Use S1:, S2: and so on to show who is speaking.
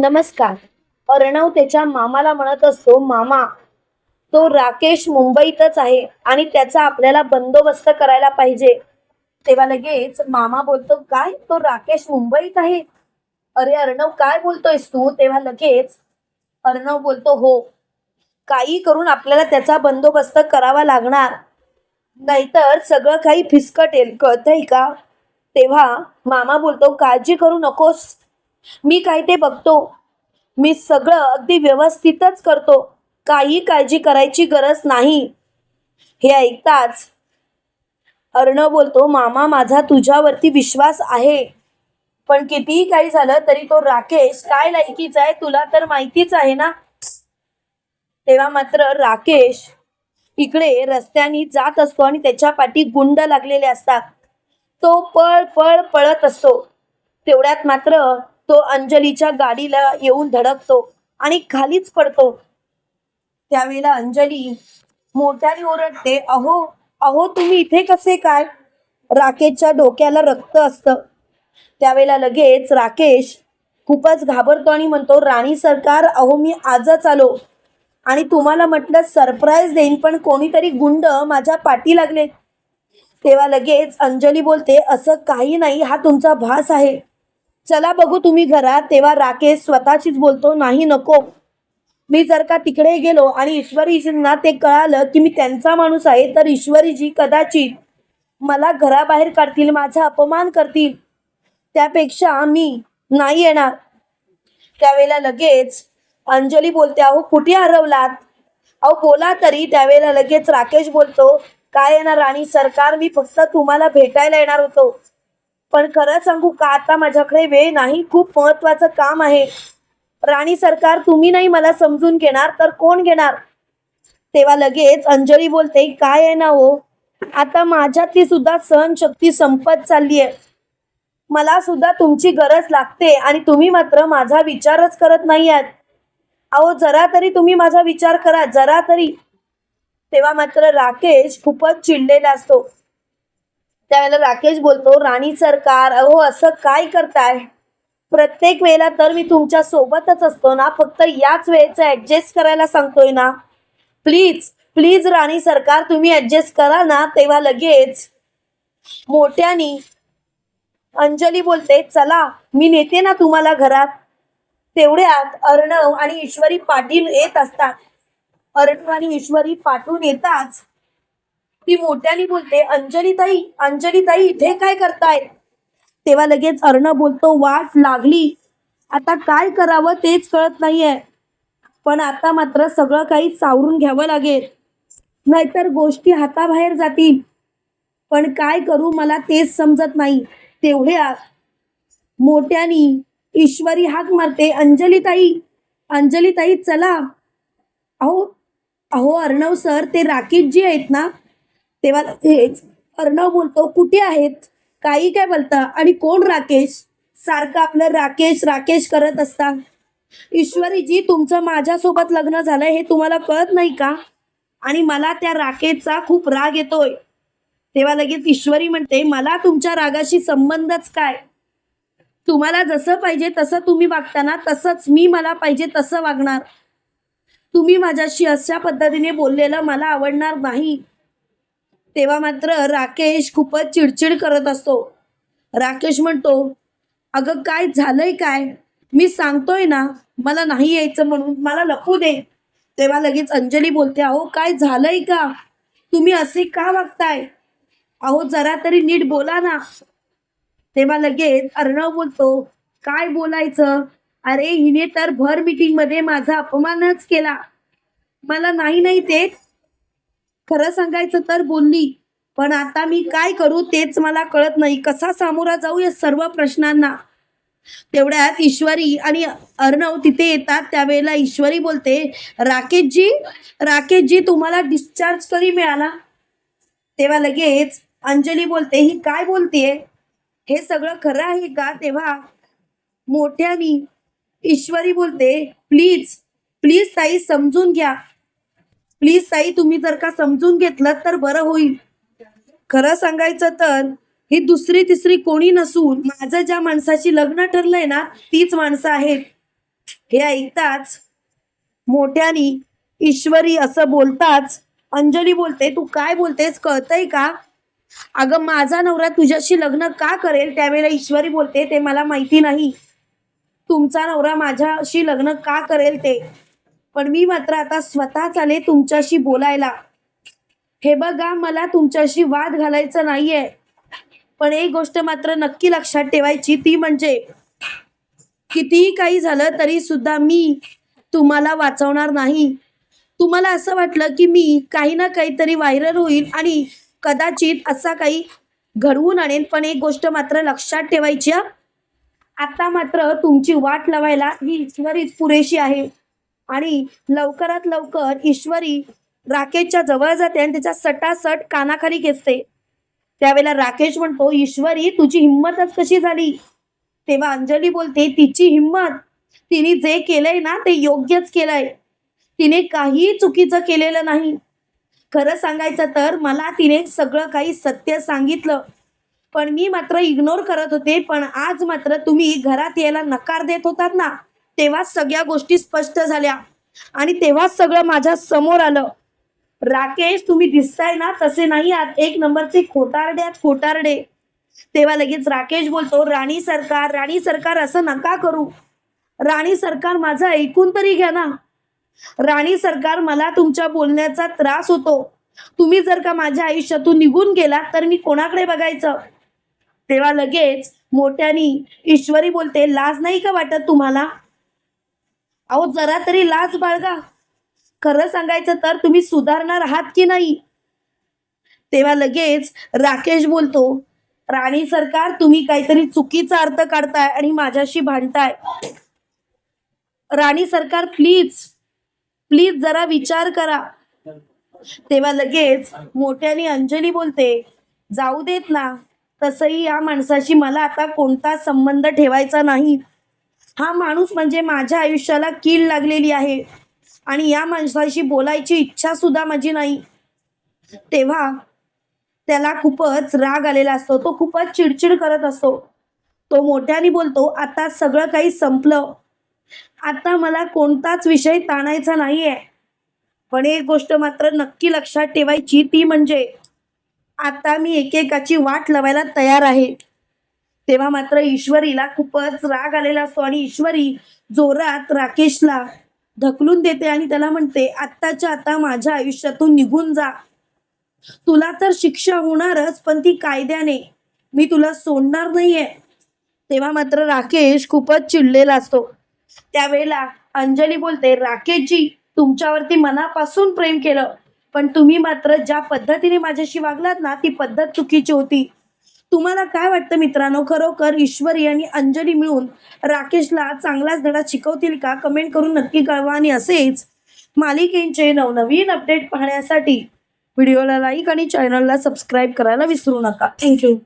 S1: नमस्कार. अर्णव त्याच्या मामाला म्हणत असतो मामा तो राकेश मुंबईतच आहे आणि त्याचा आपल्याला बंदोबस्त करायला पाहिजे. तेव्हा लगेच मामा बोलतो काय? तो राकेश मुंबईत आहे? अरे अर्णव काय बोलतोयस तू? तेव्हा लगेच अर्णव बोलतो हो काही करून आपल्याला त्याचा बंदोबस्त करावा लागणार. नाहीतर सगळं काही फिसकटेल कळतंय का? तेव्हा मामा बोलतो काळजी करू नकोस. मी काय ते बघतो. मी सगळं अगदी व्यवस्थितच करतो. काही काळजी करायची गरज नाही. हे ऐकताच अर्णव बोलतो मामा माझा तुझ्यावरती विश्वास आहे. पण कितीही काही झालं तरी तो राकेश काय लायकीचा आहे तुला तर माहितीच आहे ना? तेव्हा मात्र राकेश इकडे रस्त्याने जात असतो आणि त्याच्या पाठी गुंड लागलेले असतात. तो पळ पळ पळत असतो. तेवढ्यात मात्र तो अंजलीच्या गाडीला येऊन धडकतो आणि खालीच पडतो. त्यावेळेला अंजली मोठ्याने ओरडते अहो अहो तुम्ही इथे कसे काय? राकेशच्या डोक्याला रक्त असतं. त्यावेळेला लगेच राकेश खूपच घाबरतो आणि म्हणतो राणी सरकार अहो मी आजच आलो. आणि तुम्हाला म्हटलं सरप्राईज देईन पण कोणीतरी गुंड माझ्या पाठी लागले. तेव्हा लगेच अंजली बोलते असं काही नाही हा तुमचा भास आहे. चला बघू तुम्ही घरात तेव्हा राकेश स्वतःशीच बोलतो नाही नको. मी जर का तिकडे गेलो आणि ईश्वरीजींना ते कळालं की मी त्यांचा माणूस आहे तर ईश्वरीजी कदाचित मला घराबाहेर काढतील माझा अपमान करतील. त्यापेक्षा मी नाही येणार. त्यावेळेला लगेच अंजली बोलते अहो कुठे हरवलात? अहो बोला तरी. त्यावेळेला लगेच राकेश बोलतो काय येणार राणी सरकार मी फक्त तुम्हाला भेटायला येणार होतो. पण खरं सांगू का आता माझ्याकडे वेळ नाही खूप महत्वाचं काम आहे. राणी सरकार तुम्ही नाही मला समजून घेणार तर कोण घेणार? तेव्हा लगेच अंजली बोलते काय आहे ना हो? आता माझ्यातली सुद्धा सहनशक्ती संपत चालली आहे मला सुद्धा तुमची गरज लागते आणि तुम्ही मात्र माझा विचारच करत नाही आहात अहो जरा तरी तुम्ही माझा विचार करा जरा तरी. तेव्हा मात्र राकेश खूपच चिडलेला असतो. त्यावेळेला राकेश बोलतो राणी सरकार अहो असं काय करताय? प्रत्येक वेळेला तर मी तुमच्या सोबतच असतो ना फक्त याच वेळेचं ऍडजस्ट करायला सांगतोय ना. प्लीज प्लीज राणी सरकार तुम्ही ऍडजस्ट करा ना तेव्हा लगेच. मोठ्यानी अंजली बोलते चला मी नेते ना तुम्हाला घरात. तेवढ्यात अर्णव आणि ईश्वरी पाटील येत असतात. अर्णव आणि ईश्वरी पाठून येताच ती मोठ्याने बोलते अंजलीताई अंजलीताई इथे काय करताय? तेव्हा लगेच अर्णव बोलतो वाट लागली. आता काय करावं तेच कळत नाहीये. पण आता मात्र सगळं काही सावरून घ्यावं लागेल. नाहीतर गोष्टी हाताबाहेर जातील. पण काय करू मला तेच समजत नाही. तेवढ्या मोठ्यानी ईश्वरी हाक मारते अंजलीताई अंजलीताई चला. अहो अहो अर्णव सर ते राकेशजी आहेत ना? तेव्हा हेच अर्णव बोलतो कुठे आहेत? काही काय बोलता? आणि कोण राकेश? सारखं आपलं राकेश राकेश करत असता. ईश्वरीजी तुमचं माझ्यासोबत लग्न झालंय हे तुम्हाला कळत नाही का? आणि मला त्या राकेशचा खूप राग येतोय. तेव्हा लगेच ईश्वरी म्हणते मला तुमच्या रागाशी संबंधच काय? तुम्हाला जसं पाहिजे तसं तुम्ही वागताना तसंच मी मला पाहिजे तसं वागणार. तुम्ही माझ्याशी अशा पद्धतीने बोललेलं मला आवडणार नाही. तेव्हा मात्र राकेश खूपच चिडचिड करत असतो. राकेश म्हणतो अगं काय झालंय काय? मी सांगतोय ना मला नाही यायचं म्हणून मला लपू दे. तेव्हा लगेच अंजली बोलते अहो काय झालंय का? तुम्ही असे का वागताय? अहो जरा तरी नीट बोला ना. तेव्हा लगेच अर्णव बोलतो काय बोलायचं? अरे हिने तर भर मीटिंगमध्ये माझा अपमानच केला. मला नाही नाही ते खरं सांगायचं तर बोलली पण आता मी काय करू तेच मला कळत नाही. कसा सामोरा जाऊ या सर्व प्रश्नांना? तेवढ्यात ईश्वरी आणि अर्णव तिथे येतात. त्यावेळेला ईश्वरी बोलते राकेशजी राकेशजी तुम्हाला डिस्चार्ज कधी मिळाला. तेव्हा लगेच अंजली बोलते ही काय बोलतेय? हे सगळं खरं आहे का? तेव्हा मोठ्यानी ईश्वरी बोलते प्लीज प्लीज ताई समजून घ्या. प्लीज ताई तुम्ही जर का समजून घेतलं तर बरं होईल. खरं सांगायचं तर ही दुसरी तिसरी कोणी नसून माझं ज्या माणसाची लग्न ठरलंय ना तीच माणसं आहेत. हे ऐकताच मोठ्यानी ईश्वरी असं बोलताच अंजली बोलते तू काय बोलतेस कळतंय का? अगं माझा नवरा तुझ्याशी लग्न का करेल? त्यावेळेला ईश्वरी बोलते ते मला माहिती नाही. तुमचा नवरा माझ्याशी लग्न का करेल ते? पण मी मात्र आता स्वतः चाले तुमच्याशी बोलायला. हे बघा मला तुमच्याशी वाद घालायचा नाहीये. पण एक गोष्ट मात्र नक्की लक्षात ठेवायची ती म्हणजे कितीही काही झालं तरी सुद्धा मी तुम्हाला वाचवणार नाही. तुम्हाला असं वाटलं की मी काही ना काहीतरी व्हायरल होईल आणि कदाचित असा काही घडवून आणेन पण एक गोष्ट मात्र लक्षात ठेवायची आता मात्र तुमची वाट लावायला ही ईश्वरीच पुरेशी आहे. आणि लवकरात लवकर ईश्वरी राकेशच्या जवळ जाते आणि त्याच्या सटासट कानाखाली खेचते. त्यावेळेला राकेश म्हणतो ईश्वरी तुझी हिंमतच कशी झाली? तेव्हा अंजली बोलते तिची हिंमत तिने जे केलंय ना ते योग्यच केलंय. तिने काही चुकीचं केलेलं नाही. खरं सांगायचं तर मला तिने सगळं काही सत्य सांगितलं. पण मी मात्र इग्नोर करत होते पण आज मात्र तुम्ही घरात यायला नकार देत होतात ना. तेव्हा सगळ्या गोष्टी स्पष्ट झाल्या. आणि तेव्हाच सगळं माझ्यासमोर आलं. राकेश तुम्ही दिसताय ना तसे नाही आहात. एक नंबरचे खोटारडे आहात खोटारडे. तेव्हा लगेच राकेश बोलतो राणी सरकार राणी सरकार असं नका करू. राणी सरकार माझं ऐकून तरी घ्या ना. राणी सरकार मला तुमच्या बोलण्याचा त्रास होतो. तुम्ही जर का माझ्या आयुष्यातून निघून गेला तर मी कोणाकडे बघायचं? तेव्हा लगेच मोठ्यानी ईश्वरी बोलते लाज नाही का वाटत तुम्हाला? अहो जरा तरी लाज बाळगा. खरं सांगायचं तर तुम्ही सुधारणार आहात की नाही? तेव्हा लगेच राकेश बोलतो राणी सरकार तुम्ही काहीतरी चुकीचा अर्थ काढताय आणि माझ्याशी भांडताय. राणी सरकार प्लीज प्लीज जरा विचार करा. तेव्हा लगेच मोठ्याने अंजली बोलते जाऊ देत ना तसही या माणसाशी मला आता कोणता संबंध ठेवायचा नाही. हा माणूस म्हणजे माझ्या आयुष्याला कीड लागलेली आहे. आणि या माणसाशी बोलायची इच्छा सुद्धा माझी नाही. तेव्हा त्याला खूपच राग आलेला असतो. तो खूपच चिडचिड करत असतो. तो मोठ्याने बोलतो आता सगळं काही संपलं. आता मला कोणताच विषय ताणायचा नाही आहे पण एक गोष्ट मात्र नक्की लक्षात ठेवायची ती म्हणजे आता मी एकेकाची वाट लावायला तयार आहे. तेव्हा मात्र ईश्वरीला खूपच राग आलेला असतो आणि ईश्वरी जोरात राकेशला ढकलून देते आणि त्याला म्हणते आत्ताच्या आता माझ्या आयुष्यातून निघून जा. तुला तर शिक्षा होणारच पण ती कायद्याने मी तुला सोडणार नाहीये. तेव्हा मात्र राकेश खूपच चिडलेला असतो. त्यावेळेला अंजली बोलते राकेशजी तुमच्यावरती मनापासून प्रेम केलं पण तुम्ही मात्र ज्या पद्धतीने माझ्याशी वागलात ना ती पद्धत चुकीची होती. तुम्हाला काय वाटतं मित्रांनो? खरोखर ईश्वरी आणि अंजली मिळून राकेशला चांगलाच धडा शिकवतील का? कमेंट करून नक्की कळवा आणि असेच मालिकेंचे नवनवीन अपडेट पाहण्यासाठी व्हिडिओला लाईक आणि चॅनलला सबस्क्राईब करायला विसरू नका. थँक्यू